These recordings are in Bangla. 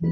সব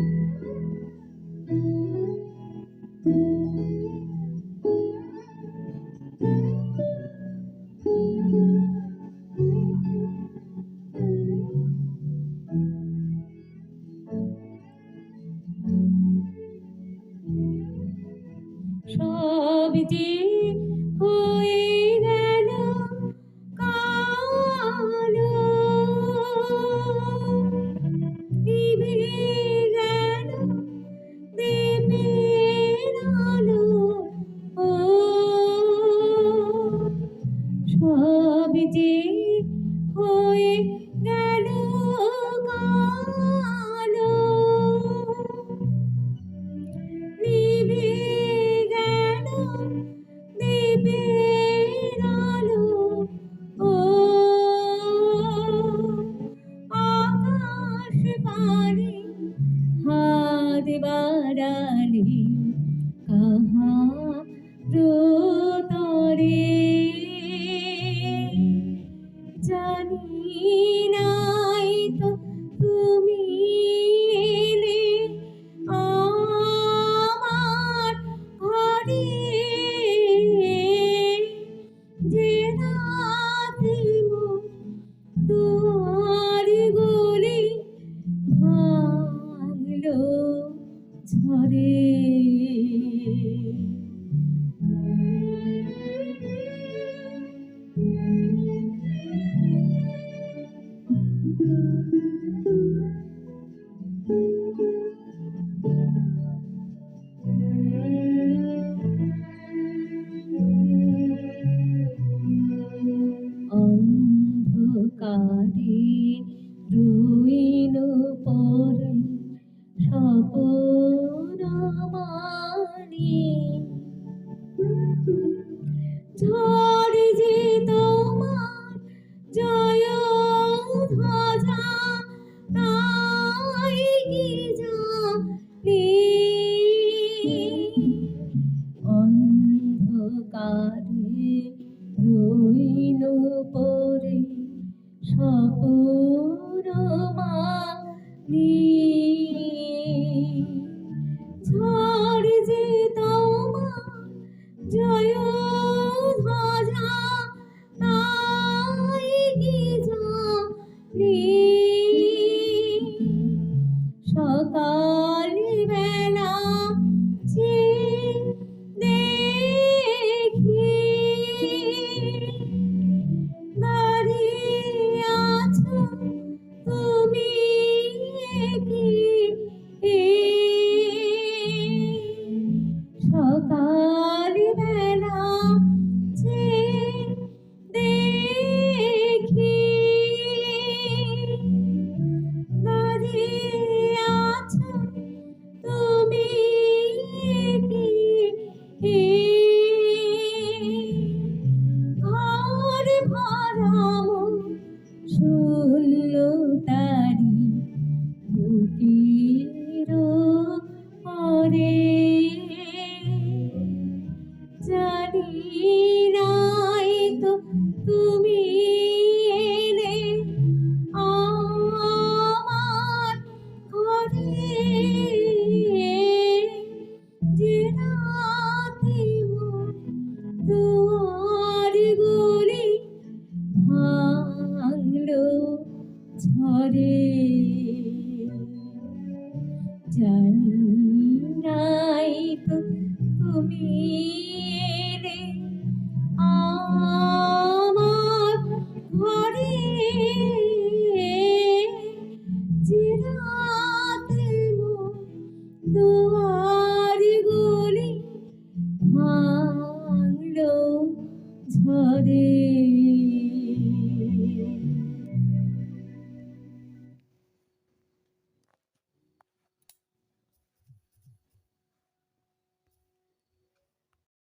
হারে রইল পরে সকল நீ তারি। বুকের পরে জানি নাই তো তুই জানি নাই তো তুমি রে। আ